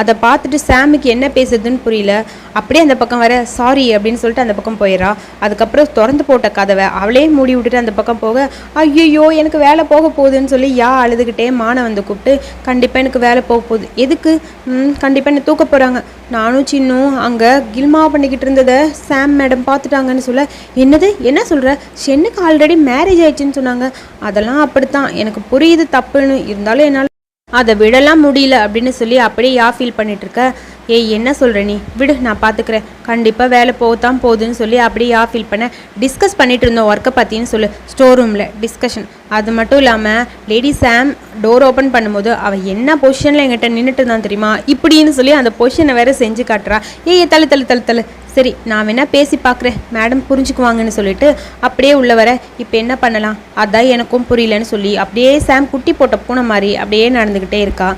[SPEAKER 1] அதை பார்த்துட்டு சாமுக்கு என்ன பேசுதுன்னு புரியல. அப்படியே அந்த பக்கம் வர சாரி அப்படின்னு சொல்லிட்டு அந்த பக்கம் போயிடறா. அதுக்கப்புறம் திறந்து போட்ட கதவை அவளே மூடி விட்டுட்டு அந்த பக்கம் போக ஐயோ எனக்கு வேலை போக போகுதுன்னு சொல்லி யா அழுதுகிட்டே மானை வந்து கூப்பிட்டு கண்டிப்பாக எனக்கு வேலை போக போகுது. எதுக்கு? கண்டிப்பாக என்ன தூக்க போகிறாங்க நானும் சின்னும் அங்கே கில்மா பண்ணிக்கிட்டு இருந்ததை சாம் மேடம் பார்த்துட்டாங்கன்னு சொல்ல என்னது? என்ன சொல்கிற சென்னுக்கு ஆல்ரெடி மேரேஜ் ஆயிடுச்சுன்னு சொன்னாங்க. அதெல்லாம் அப்படித்தான். எனக்கு புரியுது தப்புன்னு. இருந்தாலும் என்னால் அதை விடலாம் முடியல அப்படின்னு சொல்லி அப்படியே யா ஃபீல் பண்ணிட்டு இருக்க ஏய் என்ன சொல்கிற நீ? விடு நான் பார்த்துக்கிறேன் கண்டிப்பாக வேலை போகத்தான் போகுதுன்னு சொல்லி அப்படியே யா ஃபீல் பண்ண. டிஸ்கஸ் பண்ணிட்டு இருந்தோம் ஒர்க்கை பற்றின்னு சொல்லு. ஸ்டோர் ரூமில் டிஸ்கஷன் அது மட்டும் இல்லாமல் லேடி சாம் டோர் ஓப்பன் பண்ணும்போது அவள் என்ன பொசிஷனில் எங்கிட்ட நின்றுட்டு இருந்தான் தெரியுமா? இப்படின்னு சொல்லி அந்த பொசிஷனை வேற செஞ்சு காட்டுறா. ஏய் தள்ளு தள்ளு தள்ளு தள்ளு. சரி நான் வேணால் பேசி பார்க்குறேன் மேடம் புரிஞ்சுக்குவாங்கன்னு சொல்லிட்டு அப்படியே உள்ள வர. இப்போ என்ன பண்ணலாம்? அதான் எனக்கும் புரியலன்னு சொல்லி அப்படியே சாம் குட்டி போட்ட பூனை மாதிரி அப்படியே நடந்துக்கிட்டே இருக்கா.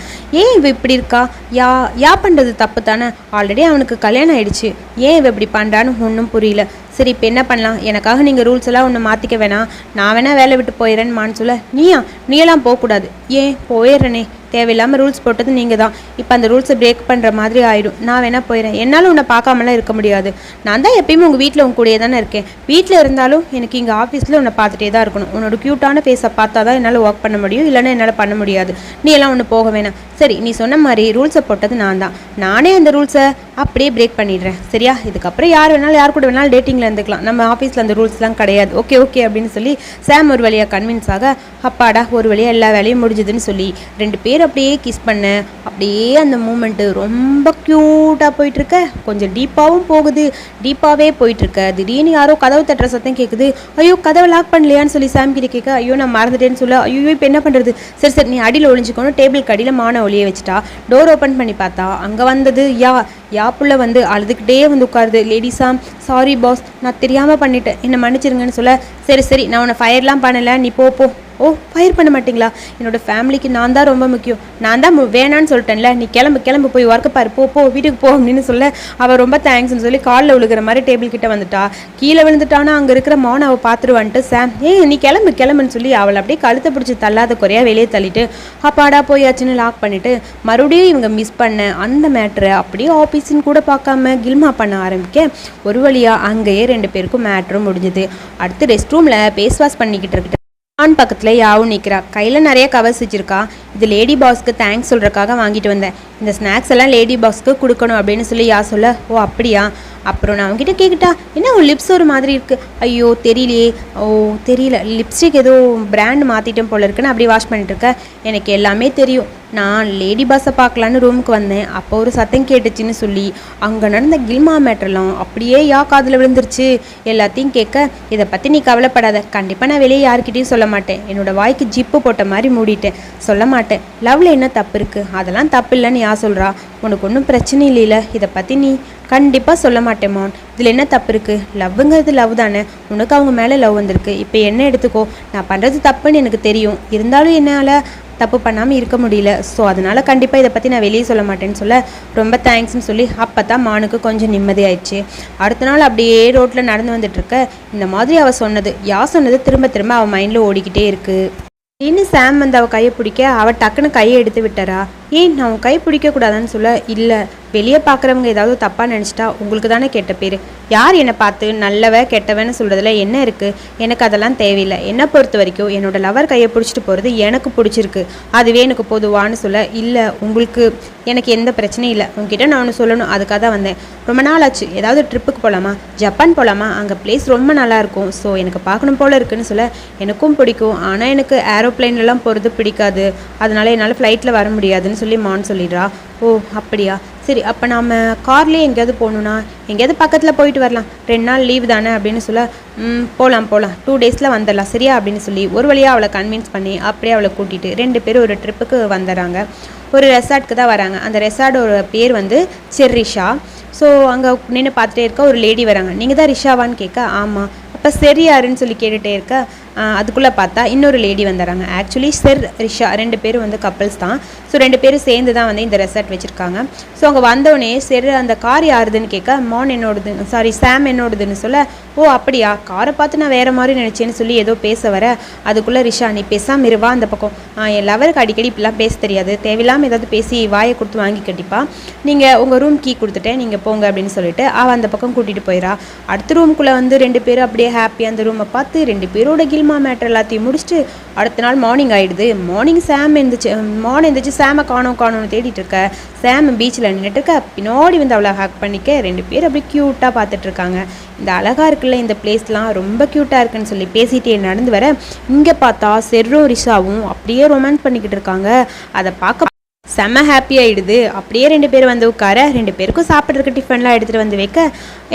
[SPEAKER 1] ஏன் இவ இப்படி இருக்கா? யா யா பண்ணுறது தப்பு தானே? ஆல்ரெடி அவனுக்கு கல்யாணம் ஆயிடுச்சு. ஏன் இவ இப்படி பண்ணுறான்னு ஒன்றும் புரியல. சரி இப்போ என்ன பண்ணலாம்? எனக்காக நீங்கள் ரூல்ஸ் எல்லாம் ஒன்று மாற்றிக்க வேணாம். நான் வேணால் வேலை விட்டு போயிடுறேன்னு சொல்ல. நீயா நீயெல்லாம் போகக்கூடாது. ஏன்? போயிடுறேனே. தேவையில்லாமல் ரூல்ஸ் போட்டது நீங்கள் தான் இப்போ அந்த ரூல்ஸை பிரேக் பண்ணுற மாதிரி ஆயிடும். நான் வேணால் போயிடுறேன் என்னால் உன்னை பார்க்காமலாம் இருக்க முடியாது. நான் தான் எப்பயுமே உங்கள் வீட்டில் உங்க கூடயே தானே இருக்கேன். வீட்டில் இருந்தாலும் எனக்கு இங்கே ஆஃபீஸில் உன்னை பார்த்துட்டே தான் இருக்கணும். உன்னோட க்யூட்டான ஃபேஸை பார்த்தா தான் என்னால் ஒர்க் பண்ண முடியும். இல்லைன்னா என்னால் பண்ண முடியாது. நீ எல்லாம் ஒன்று போக வேணாம். சரி நீ சொன்ன மாதிரி ரூல்ஸை போட்டது நான் தான். நானே அந்த ரூல்ஸை அப்படியே பிரேக் பண்ணிடுறேன். சரியா? இதுக்கப்புறம் யார் வேணாலும் யார் கூட வேணாலும் டேட்டிங்கில் இருந்துக்கலாம். நம்ம ஆஃபீஸில் அந்த ரூல்ஸ்லாம் கிடையாது. ஓகே ஓகே அப்படின்னு சொல்லி சாம் ஒரு வழியாக கன்வின்ஸ் ஆக அப்பாடா ஒரு வழியாக எல்லா வேலையும் முடிஞ்சுதுன்னு சொல்லி ரெண்டு பேர் அப்படியே கிஸ் பண்ண. அப்படியே அந்த மூமெண்ட்டு ரொம்ப க்யூட்டாக போயிட்டுருக்க. கொஞ்சம் டீப்பாகவும் போகுது. டீப்பாகவே போயிட்டுருக்க. திடீர்னு யாரோ கதவு தட்டுற சத்தம் கேட்குது ஐயோ கதவை லாக் பண்ணலையான்னு சொல்லி சாமிக்கிட்ட கிட்ட கேட்க ஐயோ நான் மறந்துட்டேன்னு சொல்ல. ஐயோ இப்போ என்ன பண்ணுறது சரி சரி நீ அடியில் ஒழிஞ்சிக்கணும் டேபிளுக்கு கடியில் மான ஒளிய வச்சுட்டா. டோர் ஓப்பன் பண்ணி பார்த்தா அங்கே வந்தது யா. யா புள்ள வந்து அழுதுகிட்டே வந்து உட்காருது. லேடிஸா சாரி பாஸ் நான் தெரியாமல் பண்ணிட்டேன். என்னை மன்னிச்சிருங்கன்னு சொல்ல. சரி சரி நான் உன்னை ஃபயர்லாம் பண்ணலை. நீ போ. ஓ ஃபயர் பண்ண மாட்டிங்களா? என்னோட ஃபேமிலிக்கு நான் தான் ரொம்ப முக்கியம். நான் தான் வேணான்னு சொல்லிட்டேன்ல. நீ கிளம்பு கிளம்பு போய் ஒர்க்கை பாரு. போ போ வீட்டுக்கு போ அப்படின்னு சொல்ல அவள் ரொம்ப தேங்க்ஸ்னு சொல்லி காலில் விழுகிற மாதிரி டேபிள் கிட்ட வந்துட்டா. கீழே விழுந்துட்டானா அங்கே இருக்கிற மௌன அவள் பார்த்துருவான்ட்டு சாம் ஏ நீ கிளம்பு கிளம்புன்னு சொல்லி அவளை அப்படியே கழுத்தை பிடிச்சி தள்ளாத குறையாக வெளியே தள்ளிட்டு அப்பாடா போயாச்சுன்னு லாக் பண்ணிவிட்டு மறுபடியும் இவங்க மிஸ் பண்ண அந்த மேட்ரை அப்படியே ஆஃபீஸுன்னு கூட பார்க்காம கில்மா பண்ண ஆரம்பிக்க ஒரு வழியாக அங்கேயே ரெண்டு பேருக்கும் மேட்ரும் முடிஞ்சுது. அடுத்து ரெஸ்ட் ரூமில் பேஸ் வாஷ் பண்ணிக்கிட்டு இருக்கிட்ட ஆண் பக்கத்தில் யாவும் நிற்கிறா கையில் நிறைய கவர்ஸ் வச்சுருக்கா. இது லேடி பாஸ்க்கு தேங்க்ஸ் சொல்கிறக்காக வாங்கிட்டு வந்தேன். இந்த ஸ்நாக்ஸ் எல்லாம் லேடி பாஸ்க்கு கொடுக்கணும் அப்படின்னு சொல்லி யா சொல்ல ஓ அப்படியா? அப்புறம் நான் அவங்ககிட்ட கேட்கிட்டா என்ன உன் லிப்ஸ் ஒரு மாதிரி இருக்குது ஐயோ தெரியலையே. ஓ தெரியல. லிப்ஸ்டிக் ஏதோ பிராண்ட் மாற்றிட்டேன் போல இருக்குன்னு அப்படியே வாஷ் பண்ணிட்டுருக்க எனக்கு எல்லாமே தெரியும். நான் லேடி பாஸை பார்க்கலான்னு ரூமுக்கு வந்தேன். அப்போ ஒரு சத்தம் கேட்டுச்சுன்னு சொல்லி அங்கே நடந்த கில்மா மேட்டர்லாம் அப்படியே யா காதில் விழுந்துருச்சு. எல்லாத்தையும் கேட்க இதை பற்றி நீ கவலைப்படாத. கண்டிப்பாக நான் வெளியே யார்கிட்டயும் சொல்ல மாட்டேன். என்னோட வாய்க்கு ஜிப்பு போட்ட மாதிரி மூடிட்டேன். சொல்ல மாட்டேன். லவ்வில் என்ன தப்பு இருக்குது அதெல்லாம் தப்பு இல்லைன்னு யா சொல்கிறா உனக்கு ஒன்றும் பிரச்சனை இல்லைல்ல இதை பற்றி நீ கண்டிப்பாக சொல்ல மாட்டேமான் இதில் என்ன தப்பு இருக்குது லவ்வுங்கிறது லவ் தானே. உனக்கு அவங்க மேலே லவ் வந்திருக்கு. இப்போ என்ன எடுத்துக்கோ? நான் பண்ணுறது தப்புன்னு எனக்கு தெரியும். இருந்தாலும் என்னால் தப்பு பண்ணாமல் இருக்க முடியல. ஸோ அதனால் கண்டிப்பாக இதை பற்றி நான் வெளியே சொல்ல மாட்டேன்னு சொல்ல ரொம்ப தேங்க்ஸ்னு சொல்லி அப்போ தான் மானுக்கு கொஞ்சம் நிம்மதியாயிடுச்சு. அடுத்த நாள் அப்படியே ரோட்டில் நடந்து வந்துட்டுருக்க இந்த மாதிரி அவள் சொன்னது. யார் சொன்னது? திரும்ப திரும்ப அவள் மைண்டில் ஓடிக்கிட்டே இருக்குது இன்னும் சாம் வந்து அவள் கையை பிடிக்க அவள் டக்குன்னு கையை எடுத்து விட்டாரா ஏன் நான் உன் கை பிடிக்கக்கூடாதுன்னு சொல்ல இல்லை. வெளியே பார்க்குறவங்க ஏதாவது தப்பாக நினச்சிட்டா உங்களுக்கு தானே கெட்ட பேர். யார் என்னை பார்த்து நல்லவ கெட்டவன்னு சொல்கிறதுல என்ன இருக்குது எனக்கு அதெல்லாம் தேவையில்லை. என்னை பொறுத்த வரைக்கும் என்னோட லவர் கையை பிடிச்சிட்டு போகிறது எனக்கு பிடிச்சிருக்கு. அதுவே எனக்கு பொதுவான்னு சொல்ல இல்லை உங்களுக்கு எனக்கு எந்த பிரச்சனையும் இல்லை. உங்ககிட்ட நான் ஒன்று சொல்லணும். அதுக்காக தான் வந்தேன். ரொம்ப நாள் ஆச்சு. ஏதாவது ட்ரிப்புக்கு போகலாமா ஜப்பான் போகலாமா அங்கே பிளேஸ் ரொம்ப நல்லாயிருக்கும் ஸோ எனக்கு பார்க்கணும் போல இருக்குன்னு சொல்ல எனக்கும் பிடிக்கும். ஆனால் எனக்கு ஏரோப்ளைன்லலாம் போகிறது பிடிக்காது. அதனால என்னால் ஃப்ளைட்டில் வர முடியாதுன்னு சொல்லி மான் சொல்லிடுறா. ஓ அப்படியா? சரி அப்போ நாம் கார்லேயே எங்கேயாவது போகணுன்னா எங்கேயாவது பக்கத்தில் போயிட்டு வரலாம். ரெண்டு நாள் லீவ் தானே அப்படின்னு சொல்ல போகலாம் போகலாம் டூ டேஸில் வந்துடலாம் சரியா? அப்படின்னு சொல்லி ஒரு வழியாக அவளை கன்வின்ஸ் பண்ணி அப்படியே அவளை கூட்டிகிட்டு ரெண்டு பேரும் ஒரு ட்ரிப்புக்கு வந்துடுறாங்க. ஒரு ரெசார்ட்க்கு தான் வராங்க. அந்த ரெசார்ட்டோட பேர் வந்து செர்ரிஷா. ஸோ அங்கே நின்று பார்த்துட்டே இருக்க ஒரு லேடி வராங்க. நீங்கள் தான் ரிஷாவான்னு கேட்க ஆமாம் அப்போ சரி யாருன்னு சொல்லி கேட்டுகிட்டே இருக்க அதுக்குள்ளே பார்த்தா இன்னொரு லேடி வந்துடுறாங்க ஆக்சுவலி செர் ரிஷா ரெண்டு பேரும் வந்து கப்பல்ஸ் தான். ஸோ ரெண்டு பேரும் சேர்ந்து தான் வந்து இந்த ரெசார்ட் வச்சுருக்காங்க. ஸோ அங்கே வந்தோடனே செர் அந்த கார் யாருதுன்னு கேட்க மான் என்னோடது சாரி சாம் என்னோடதுன்னு சொல்ல ஓ அப்படியா? காரை பார்த்து நான் வேறு மாதிரி நினச்சேன்னு சொல்லி ஏதோ பேச வர அதுக்குள்ளே ரிஷா நீ பேசாமல் இருவா அந்த பக்கம். என் லவருக்கு அடிக்கடி இப்படிலாம் பேச தெரியாது. தேவையில்லாமல் ஏதாவது பேசி வாயை கொடுத்து வாங்கி கட்டிப்பா நீங்கள் உங்கள் ரூம் கீ கொடுத்துட்டேன் நீங்கள் போங்க அப்படின்னு சொல்லிட்டு அவள் அந்த பக்கம் கூட்டிகிட்டு போயிடா அடுத்த ரூம்குள்ளே வந்து ரெண்டு பேரும் அப்படியே ஹாப்பியாக அந்த ரூமை பார்த்து ரெண்டு பேரோட கில்மா மேட்டர் எல்லாத்தையும் முடிச்சுட்டு அடுத்த நாள் மார்னிங் ஆகிடுது மார்னிங் சாம் எழுந்துச்சு மார்னிங் எழுந்துச்சு சாமை காணோம் காணோம்னு தேடிட்டு இருக்க. சாம் பீச்சில் நின்றுட்டு இருக்க. பின்னாடி வந்து அவளை ஹேக் பண்ணிக்க ரெண்டு பேர் அப்படியே க்யூட்டாக பார்த்துட்டு இருக்காங்க. இந்த அழகாக இருக்குல்ல இந்த பிளேஸ்லாம் ரொம்ப க்யூட்டாக இருக்குன்னு சொல்லி பேசிட்டே நடந்து வர இங்கே பார்த்தா செர்ரோ ரிஷாவும் அப்படியே ரொமான்ஸ் பண்ணிக்கிட்டு இருக்காங்க. அதை பார்க்க செம்ம ஹாப்பி ஆகிடுது அப்படியே ரெண்டு பேர் வந்து உட்கார ரெண்டு பேருக்கும் சாப்பிட்றதுக்கு டிஃபன்லாம் எடுத்துகிட்டு வந்து வைக்க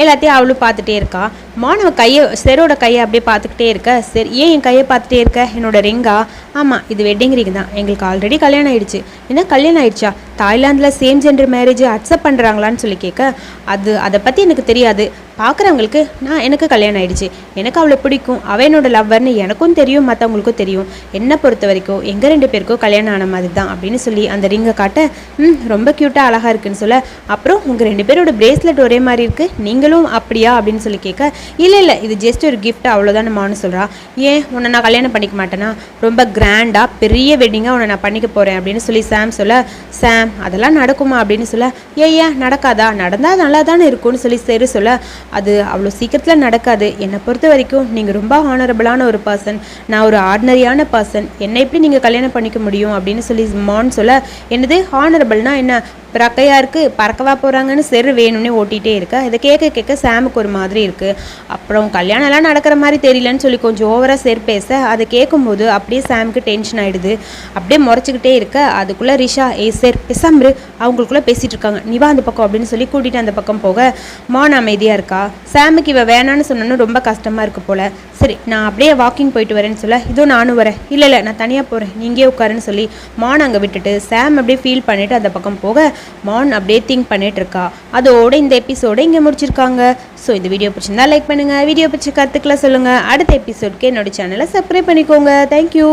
[SPEAKER 1] எல்லாத்தையும் அவளும் பார்த்துட்டே இருக்கா. மாணவ கையை செரோட கையை அப்படியே பார்த்துக்கிட்டே இருக்க. சரி ஏன் என் கையை பார்த்துட்டே இருக்க? என்னோட ரிங்கா ஆமாம் இது வெட்டிங் ரிங் தான். எங்களுக்கு ஆல்ரெடி கல்யாணம் ஆயிடுச்சு. என்ன கல்யாணம் ஆயிடுச்சா? தாய்லாந்தில் சேம் ஜெண்டர் மேரேஜ் அக்செப்ட் பண்ணுறாங்களான்னு சொல்லி கேட்க அது அதை பற்றி எனக்கு தெரியாது. பார்க்குறவங்களுக்கு நான் எனக்கு கல்யாணம் ஆயிடுச்சு. எனக்கு அவளை பிடிக்கும். அவ என்னோட லவ்வர்னு எனக்கும் தெரியும் மற்றவங்களுக்கும் தெரியும். என்னை பொறுத்த வரைக்கும் எங்கள் ரெண்டு பேருக்கும் கல்யாணம் ஆன மாதிரி தான் அப்படின்னு சொல்லி அந்த ரிங்கை காட்ட ம் ரொம்ப க்யூட்டாக அழகாக இருக்குன்னு சொல்ல அப்புறம் உங்கள் ரெண்டு பேரோட பிரேஸ்லெட் ஒரே மாதிரி இருக்குது நீங்களும் அப்படியா? அப்படின்னு சொல்லி கேட்க இல்லை இல்லை இது ஜஸ்ட் ஒரு கிஃப்ட் அவ்வளோதான் நம்மனு சொல்கிறா ஏன் உன்னை நான் கல்யாணம் பண்ணிக்க மாட்டேனா? ரொம்ப கிராண்டாக பெரிய வெட்டிங்காக உன்னை நான் பண்ணிக்க போகிறேன் அப்படின்னு சொல்லி சாம் சொல்ல சாம் அதெல்லாம் நடக்குமா? அப்படின்னு சொல்ல ஏன் ஏன் நடக்காதா? நடந்தால் நல்லா தானே இருக்கும்னு சொல்லி சரி சொல்ல அது அவ்வளோ சீக்கிரத்தில் நடக்காது. என்னை பொறுத்த வரைக்கும் நீங்கள் ரொம்ப ஹானரபிளான ஒரு பர்சன் நான் ஒரு ஆர்டினரியான பர்சன் என்னை எப்படி நீங்கள் கல்யாணம் பண்ணிக்க முடியும் அப்படின்னு சொல்லி மான் சொல்ல என்னது ஹானரபிள்னா என்ன? பிரக்கையாருக்கு பறக்கவா போகிறாங்கன்னு செரு வேணும்னே ஓட்டிகிட்டே இருக்கா. இதை கேட்க கேட்க சாமுக்கு ஒரு மாதிரி இருக்குது அப்புறம் கல்யாணம்லாம் நடக்கிற மாதிரி தெரியலன்னு சொல்லி கொஞ்சம் ஓவராக செர் பேச அதை கேட்கும்போது அப்படியே சாமுக்கு டென்ஷன் ஆகிடுது அப்படியே முறைச்சிக்கிட்டே இருக்க. அதுக்குள்ளே ரிஷா ஏ சேர் பெசாமரு அவங்களுக்குள்ளே பேசிகிட்டு இருக்காங்க. நிவா அந்த பக்கம் அப்படின்னு சொல்லி கூட்டிகிட்டு அந்த பக்கம் போக மான் அமைதியாக இருக்கா. சாமுக்கு இவ வேணான்னு சொன்னோன்னு ரொம்ப கஷ்டமாக இருக்குது போல். சரி நான் அப்படியே வாக்கிங் போயிட்டு வரேன்னு சொல்ல இதோ நானும் வரேன். இல்லை இல்லை நான் தனியாக போகிறேன் நீங்கே உட்காருன்னு சொல்லி மான் அங்கே விட்டுட்டு சாம் அப்படியே ஃபீல் பண்ணிவிட்டு அந்த பக்கம் போக மான் அப்படியே திங்க் பண்ணிட்டு இருக்கா அதோட இந்த எபிசோட இங்கே முடிச்சிருக்காங்க. ஸோ இந்த வீடியோ பிடிச்சிருந்தா லைக் பண்ணுங்கள் வீடியோ பிடிச்ச கற்றுக்கலாம் சொல்லுங்கள் அடுத்த எபிசோட்க்கு என்னோட சேனலை சப்ஸ்கிரைப் பண்ணிக்கோங்க. தேங்க்யூ